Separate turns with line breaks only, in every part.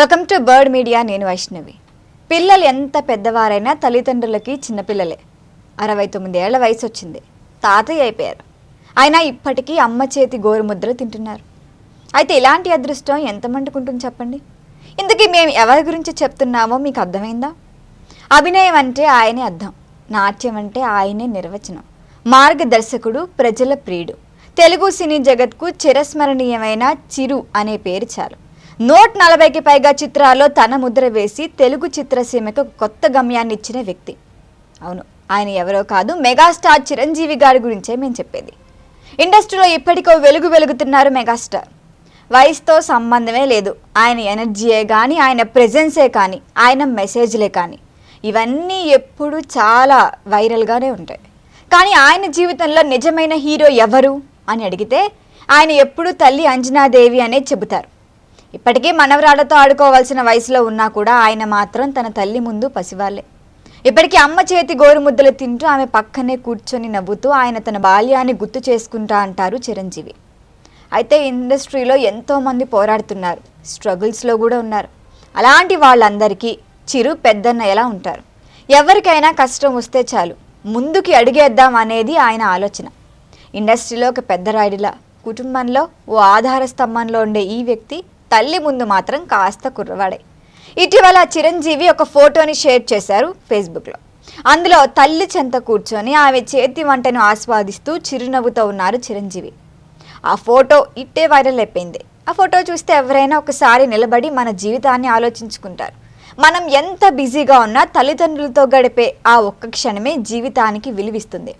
Welcome to bird media నేను వైష్ణవి. పిల్లలు ఎంత పెద్దవారైనా తల్లిదండ్రులకి చిన్నపిల్లలే. అరవై తొమ్మిది ఏళ్ళ వయసు వచ్చింది తాతయ్య అయిపోయారు. అయినా ఇప్పటికీ అమ్మ చేతి గోరుముద్ర తింటున్నారు. అయితే ఇలాంటి అదృష్టం ఎంత ఉంటుంది చెప్పండి? ఇందుకీ మేము ఎవరి గురించి చెప్తున్నామో మీకు అర్థమైందా? అభినయం అంటే ఆయనే అర్థం. నాట్యం అంటే ఆయనే నిర్వచనం. మార్గదర్శకుడు ప్రజల ప్రియుడు. తెలుగు సినీ జగత్కు చిరస్మరణీయమైన చిరు అనే పేరు చాలు. నూట నలభైకి పైగా చిత్రాల్లో తన ముద్ర వేసి తెలుగు చిత్రసీమకు కొత్త గమ్యాన్ని ఇచ్చిన వ్యక్తి. అవును ఆయన ఎవరో కాదు మెగాస్టార్ చిరంజీవి గారి గురించే మేము చెప్పేది. ఇండస్ట్రీలో ఇప్పటికో వెలుగు వెలుగుతున్నారు మెగాస్టార్. వయసుతో సంబంధమే లేదు. ఆయన ఎనర్జీయే కానీ ఆయన ప్రెజెన్సే కానీ ఆయన మెసేజ్లే కానీ. ఇవన్నీ ఎప్పుడు చాలా వైరల్గానే ఉంటాయి. కానీ ఆయన జీవితంలో నిజమైన హీరో ఎవరు అని అడిగితే ఆయన ఎప్పుడు తల్లి అంజనాదేవి అనే చెబుతారు. ఇప్పటికీ మనవరాళ్ళతో ఆడుకోవాల్సిన వయసులో ఉన్నా కూడా ఆయన మాత్రం తన తల్లి ముందు పసివాళ్ళే. ఇప్పటికీ అమ్మ చేతి గోరు ముద్దలు తింటూ ఆమె పక్కనే కూర్చొని నవ్వుతూ ఆయన తన బాల్యాన్ని గుర్తు చేసుకుంటా అంటారు చిరంజీవి. అయితే ఇండస్ట్రీలో ఎంతోమంది పోరాడుతున్నారు. స్ట్రగుల్స్లో కూడా ఉన్నారు. అలాంటి వాళ్ళందరికీ చిరు పెద్దన్న ఎలా ఉంటారు? ఎవరికైనా కష్టం వస్తే చాలు. ముందుకి అడిగేద్దాం అనేది ఆయన ఆలోచన. ఇండస్ట్రీలో ఒక పెద్ద రాయుడిలా కుటుంబంలో ఓ ఆధార స్తంభంలో ఉండే ఈ వ్యక్తి తల్లి ముందు మాత్రం కాస్త కుర్రవాడే. ఇటీవల చిరంజీవి ఒక ఫోటోని షేర్ చేశారు ఫేస్బుక్లో. అందులో తల్లి చెంత కూర్చొని ఆమె చేతి వంటను ఆస్వాదిస్తూ చిరునవ్వుతో ఉన్నారు చిరంజీవి. ఆ ఫోటో ఇట్టే వైరల్ అయిపోయింది. ఆ ఫోటో చూస్తే ఎవరైనా ఒకసారి నిలబడి మన జీవితాన్ని ఆలోచించుకుంటారు. మనం ఎంత బిజీగా ఉన్నా తల్లిదండ్రులతో గడిపే ఆ ఒక్క క్షణమే జీవితానికి విలువిస్తుంది.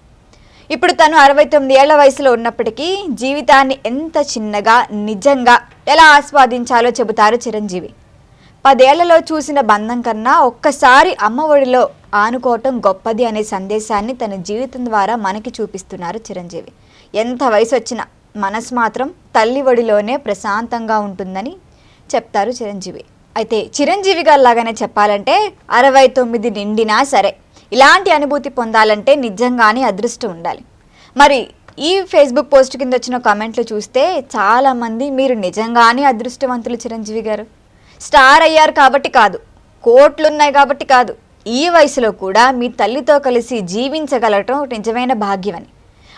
ఇప్పుడు తను అరవై తొమ్మిది ఏళ్ళ వయసులో ఉన్నప్పటికీ జీవితాన్ని ఎంత చిన్నగా నిజంగా ఎలా ఆస్వాదించాలో చెబుతారు చిరంజీవి. పదేళ్ళలో చూసిన బంధం కన్నా ఒక్కసారి అమ్మ ఒడిలో ఆనుకోవటం గొప్పది అనే సందేశాన్ని తన జీవితం ద్వారా మనకి చూపిస్తున్నారు చిరంజీవి. ఎంత వయసు వచ్చినా మనసు మాత్రం తల్లి ఒడిలోనే ప్రశాంతంగా ఉంటుందని చెప్తారు చిరంజీవి. అయితే చిరంజీవి గారు లాగానే చెప్పాలంటే అరవై తొమ్మిది నిండినా సరే ఇలాంటి అనుభూతి పొందాలంటే నిజంగానే అదృష్టం ఉండాలి. మరి ఈ ఫేస్బుక్ పోస్ట్ కింద వచ్చిన కామెంట్లు చూస్తే చాలామంది మీరు నిజంగానే అదృష్టవంతులు చిరంజీవి గారు. స్టార్ అయ్యారు కాబట్టి కాదు కోట్లున్నాయి కాబట్టి కాదు ఈ వయసులో కూడా మీ తల్లితో కలిసి జీవించగలగటం నిజమైన భాగ్యమని.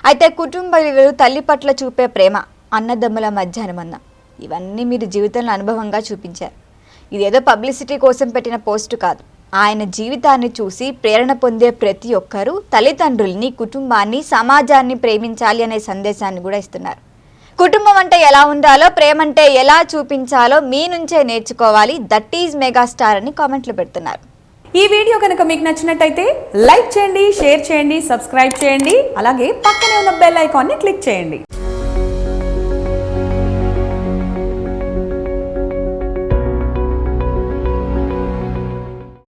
అయితే కుటుంబ విలువలు తల్లి పట్ల చూపే ప్రేమ అన్నదమ్ముల మధ్య అనుబంధం ఇవన్నీ మీరు జీవితంలో అనుభవంగా చూపించారు. ఇదేదో పబ్లిసిటీ కోసం పెట్టిన పోస్ట్ కాదు. ఆయన జీవితాన్ని చూసి ప్రేరణ పొందే ప్రతి ఒక్కరూ తల్లిదండ్రుల్ని కుటుంబాన్ని సమాజాన్ని ప్రేమించాలి అనే సందేశాన్ని కూడా ఇస్తున్నారు. కుటుంబం అంటే ఎలా ఉండాలో ప్రేమ అంటే ఎలా చూపించాలో మీ నుంచే నేర్చుకోవాలి. దట్ ఈజ్ మెగాస్టార్ అని కామెంట్లు పెడుతున్నారు.
ఈ వీడియో కనుక మీకు నచ్చినట్టయితే లైక్ చేయండి షేర్ చేయండి సబ్స్క్రైబ్ చేయండి. అలాగే పక్కనే ఉన్న బెల్ ఐకాన్ని క్లిక్ చేయండి.